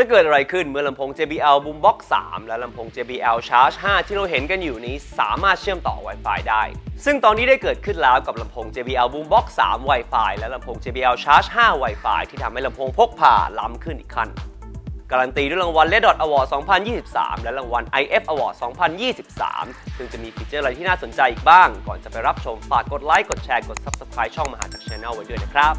จะเกิดอะไรขึ้นเมื่อลำโพง JBL Boombox 3 และลำโพง JBL Charge 5 ที่เราเห็นกันอยู่นี้สามารถเชื่อมต่อ Wi-Fi ได้ ซึ่งตอนนี้ได้เกิดขึ้นแล้วกับลำโพง JBL Boombox 3 Wi-Fi และลำโพง JBL Charge 5 Wi-Fi ที่ทำให้ลำโพงพกพาล้ำขึ้นอีกขั้น การันตีด้วยรางวัล Red Dot Award 2023 และรางวัล IF Award 2023 ซึ่งจะมีฟีเจอร์อะไรที่น่าสนใจอีกบ้าง ก่อนจะไปรับชมฝากกดไลค์กดแชร์กด Subscribe ช่องมหาจักร Channel ไว้ด้วยนะครับ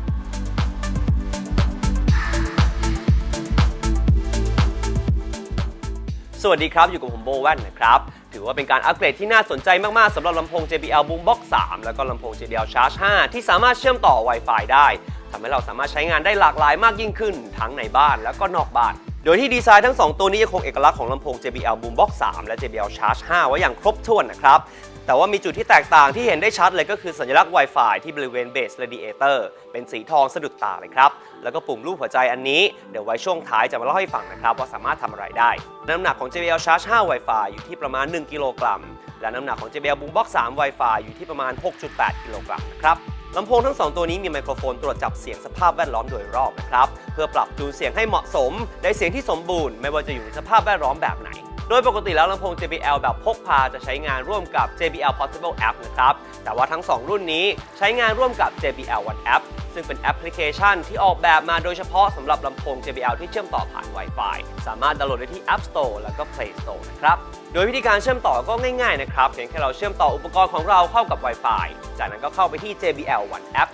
สวัสดีครับ อยู่กับผมโบแว่นนะครับ ถือว่าเป็นการอัปเกรดที่น่าสนใจมาก ๆสำหรับลำโพง JBL Boombox 3 แล้วก็ลำโพง JBL Charge 5 ที่สามารถเชื่อมต่อ Wi-Fi ได้ทำให้เราสามารถใช้งานได้หลากหลายมากยิ่งขึ้น ทั้งในบ้านแล้วก็นอกบ้าน โดยที่ดีไซน์ทั้ง 2 ตัวนี้ยังคงเอกลักษณ์ของลำโพง JBL Boombox 3 และ JBL Charge 5 ไว้อย่างครบถ้วนนะครับแต่ว่ามีจุดที่แตกต่างที่เห็นได้ชัดเลยก็คือสัญลักษณ์ Wi-Fi ที่บริเวณ Base Radiator เป็นสีทองสะดุดตาเลยครับ แล้วก็ปุ่มรูปหัวใจอันนี้ เดี๋ยวไว้ช่วงท้ายจะมาเล่าให้ฟังนะครับ ว่าสามารถทำอะไรได้ น้ำหนักของ JBL Charge 5 Wi-Fi อยู่ที่ประมาณ 1 กิโลกรัม และน้ำหนักของ JBL Boombox 3 Wi-Fi อยู่ที่ประมาณ 6.8 กิโลกรัมนะครับลำโพงทั้ง 2 ตัวนี้มีไมโครโฟนตรวจจับเสียงสภาพแวดล้อมโดยรอบนะครับ เพื่อปรับจูนเสียงให้เหมาะสม ได้เสียงที่สมบูรณ์ ไม่ว่าจะอยู่ในสภาพแวดล้อมแบบไหน โดยปกติแล้วลำโพง JBL แบบพกพาจะใช้งานร่วมกับ JBL Portable App นะครับ แต่ว่าทั้ง 2 รุ่นนี้ใช้งานร่วมกับ JBL One App ซึ่งเป็นแอปพลิเคชันที่ออกแบบมาโดยเฉพาะสำหรับลำโพง JBL ที่เชื่อมต่อผ่าน Wi-Fi สามารถดาวน์โหลดได้ที่ App Store แล้วก็ Play Store นะครับ โดยวิธีการเชื่อมต่อก็ง่ายๆนะครับ เพียงแค่เราเชื่อมต่ออุปกรณ์ของเราเข้ากับ Wi-Fi จากนั้นก็เข้าไปที่ JBL One App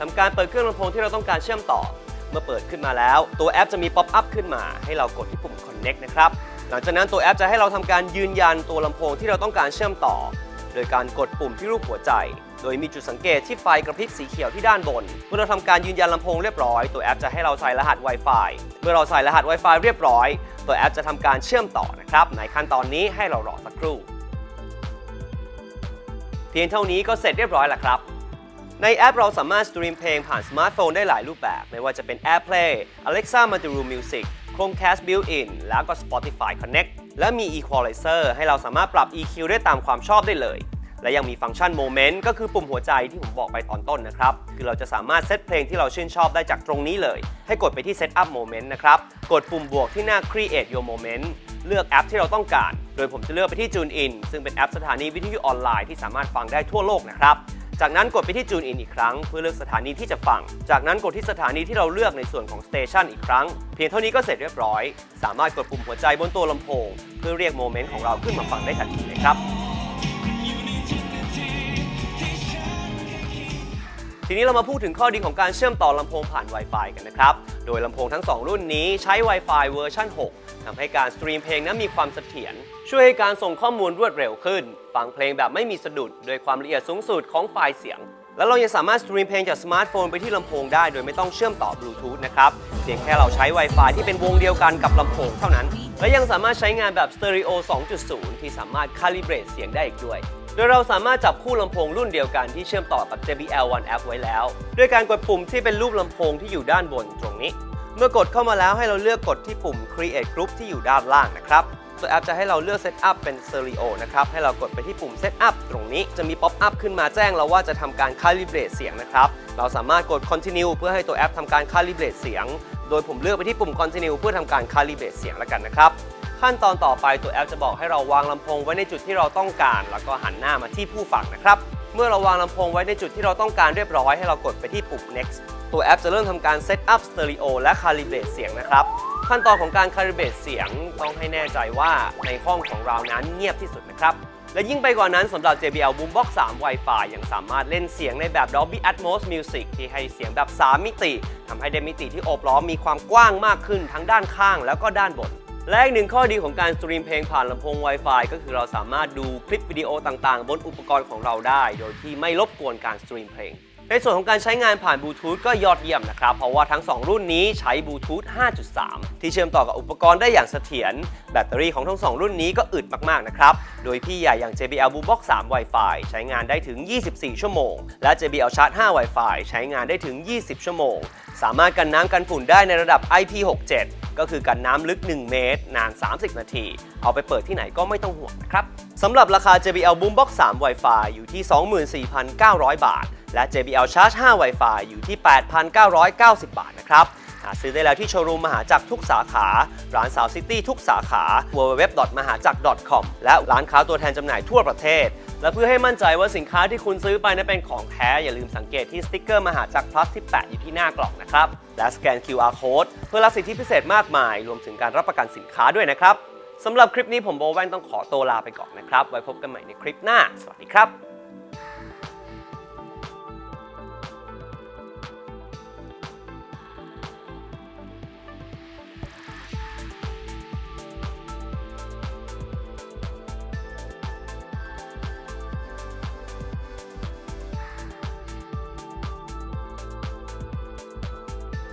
ทำการเปิดเครื่องลำโพงที่เราต้องการเชื่อมต่อ มื่อเปิดขึ้นมาแล้ว ตัวแอปจะมีป๊อปอัพขึ้นมา ให้เรากดที่ปุ่ม Connect นะครับ หลังจากนั้นตัวแอปจะให้เราทำการยืนยันตัวลำโพงที่เราต้องการเชื่อมต่อ โดยการกดปุ่มที่รูปหัวใจ โดยมีจุดสังเกตที่ไฟกระพริบสีเขียวที่ด้านบน เมื่อเราทำการยืนยันลำโพงเรียบร้อย ตัวแอปจะให้เราใส่รหัส Wi-Fi เมื่อเราใส่รหัส Wi-Fi เรียบร้อย ตัวแอปจะทำการเชื่อมต่อนะครับ ในขั้นตอนนี้ให้เรารอสักครู่ เพียงเท่านี้ก็เสร็จเรียบร้อยแล้วครับ ในแอปเราสามารถสตรีมเพลงผ่านสมาร์ทโฟนได้หลายรูปแบบ ไม่ว่าจะเป็น AirPlay Alexa m a t i r o o Music Chromecast Built-in แล้วก็ Spotify Connect และมี Equalizer ให้เราสามารถปรับ EQ ได้ตามความชอบได้เลย และยังมีฟังก์ชัน Moment ก็คือปุ่มหัวใจที่ผมบอกไปตอนต้นนะครับ คือเราจะสามารถเซตเพลงที่เราชื่นชอบได้จากตรงนี้เลย ให้กดไปที่ Setup Moment นะครับ กดปุ่มบวกที่หน้า Create Your Moment เลือกแอปที่เราต้องการ โดยผมจะเลือกไปที่ TuneIn ซึ่งเป็นแอปสถานีวิทยุออนไลน์ที่สามารถฟังได้ทั่วโลกนะครับ จากนั้นกดไปที่ Tune In อีกครั้ง เพื่อเลือกสถานีที่จะฟัง จากนั้นกดที่สถานีที่เราเลือกในส่วนของ Station อีกครั้ง เพียงเท่านี้ก็เสร็จเรียบร้อย สามารถกดปุ่มหัวใจบนตัวลำโพง เพื่อเรียกโมเมนต์ของเราขึ้นมาฟังได้ทันทีเลยครับ ทีนี้เรามาพูดถึงข้อดีของการเชื่อมต่อลำโพงผ่าน Wi-Fi กันนะครับ โดยลำโพงทั้ง 2 รุ่นนี้ใช้ Wi-Fi เวอร์ชัน6 ทำให้การสตรีมเพลงนั้นมีความเสถียรช่วยให้การส่งข้อมูลรวดเร็วขึ้น ฟังเพลงแบบไม่มีสะดุด โดยความละเอียดสูงสุดของไฟล์เสียง แล้วเรายังสามารถสตรีมเพลงจากสมาร์ทโฟนไปที่ลำโพงได้โดยไม่ต้องเชื่อมต่อบลูทูธนะครับเพียงแค่เราใช้ Wi-Fi ที่เป็นวงเดียวกันกับลำโพงเท่านั้น และยังสามารถใช้งานแบบสเตอริโอ 2.0 ที่สามารถคาลิเบรตเสียงได้อีกด้วยโดยเราสามารถจับคู่ลำโพงรุ่นเดียวกันที่เชื่อมต่อกับ JBL One App ไว้แล้ว ด้วยการกดปุ่มที่เป็นรูปลำโพงที่อยู่ด้านบนตรงนี้ เมื่อกดเข้ามาแล้วให้เราเลือกกดที่ปุ่ม Create Group ที่อยู่ด้านล่างนะครับตัวแอปจะให้เราเลือก Setup เป็น Stereo นะครับ ให้เรากดไปที่ปุ่ม Setup ตรงนี้จะมี Pop up ขึ้นมาแจ้งเราว่าจะทำการ Calibrate เสียงนะครับ เราสามารถกด Continue เพื่อให้ตัวแอปทำการ Calibrate เสียง โดยผมเลือกไปที่ปุ่ม Continue เพื่อทำการ Calibrate เสียงแล้วกันนะครับ ขั้นตอนต่อไปตัวแอปจะบอกให้เราวางลำโพงไว้ในจุดที่เราต้องการ แล้วก็หันหน้ามาที่ผู้ฟังนะครับ เมื่อเราวางลำโพงไว้ในจุดที่เราต้องการเรียบร้อยให้เรากดไปที่ปุ่ม next ตัวแอปจะเริ่มทำการ set up stereo และ calibrate เสียงนะครับขั้นตอนของการ calibrate เสียงต้องให้แน่ใจว่าในห้องของเรานั้นเงียบที่สุดนะครับและยิ่งไปกว่านั้นสำหรับ JBL Boombox 3 Wi-Fi ยังสามารถเล่นเสียงในแบบ Dolby Atmos Music ที่ให้เสียงแบบ 3 มิติทำให้ได้มิติที่โอบล้อมมีความกว้างมากขึ้นทั้งด้านข้างแล้วก็ด้านบน และอีกหนึ่งข้อดีของการสตรีมเพลงผ่านลำโพง Wi-Fi ก็คือเราสามารถดูคลิปวิดีโอต่างๆ บนอุปกรณ์ของเราได้ โดยที่ไม่รบกวนการสตรีมเพลง ในส่วนของการใช้งานผ่านบลูทูธก็ยอดเยี่ยมนะครับ เพราะว่าทั้ง 2 รุ่นนี้ใช้บลูทูธ 5.3 ที่เชื่อมต่อกับอุปกรณ์ได้อย่างเสถียร แบตเตอรี่ของทั้ง 2 รุ่นนี้ก็อึดมากๆนะครับ โดยพี่ใหญ่อย่าง JBL Boombox 3 Wi-Fi ใช้งานได้ถึง 24 ชั่วโมง และ JBL Charge 5 Wi-Fi ใช้งานได้ถึง 20 ชั่วโมง สามารถกันน้ำกันฝุ่นได้ในระดับ IP67 ก็คือกันน้ำลึก 1 เมตร นาน 30 นาที เอาไปเปิดที่ไหนก็ไม่ต้องห่วงนะครับสำหรับราคา JBL Boombox 3 Wi-Fi อยู่ที่ 24,900 บาท และ JBL Charge 5 Wi-Fi อยู่ที่ 8,990 บาทนะครับ หาซื้อได้แล้วที่โชว์รูมมหาจักรทุกสาขา ร้านสาวซิตี้ทุกสาขา www. มหาจักร .com และร้านค้าตัวแทนจำหน่ายทั่วประเทศ และเพื่อให้มั่นใจว่าสินค้าที่คุณซื้อไปนั้นเป็นของแท้ อย่าลืมสังเกตที่สติกเกอร์มหาจักร plus ที่แปะอยู่ที่หน้ากล่องนะครับ และสแกน QR code เพื่อรับสิทธิพิเศษมากมาย รวมถึงการรับประกันสินค้าด้วยนะครับสำหรับคลิปนี้ผมโบแว่นต้องขอตัวลาไปก่อนนะครับ ไว้พบกันใหม่ในคลิปหน้า สวัสดีครับ